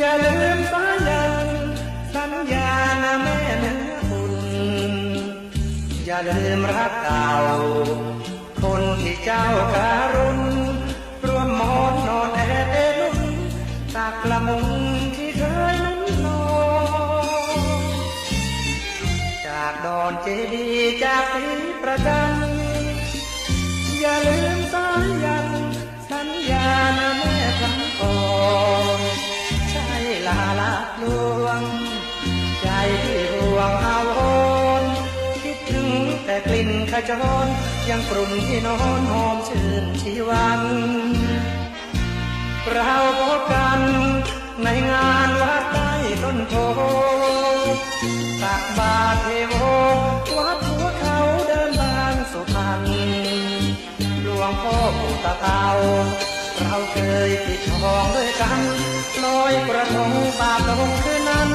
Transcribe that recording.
อย่าลืมสายันสัญญานะแม่เนื้อคุณอย่าลืมรักเก่าคนที่เจ้าการุณรวมหมอนนอนแอเอนุ่นตักละมุนที่เคยนั้นนอนจากดอนเจดียจากศรีประจัน กลิ่นขจรยังกลุ่นที่นอนหอมชื่นชีวันเราพบกันในงานวัดใต้ต้นโพตักบาตรเทโววัดหัวเขาเดินทางสุพรรณหลวงพ่อปู่ตาเตาเราเคยปิดทองด้วยกันลอยกระทงปากลงคืนนั้น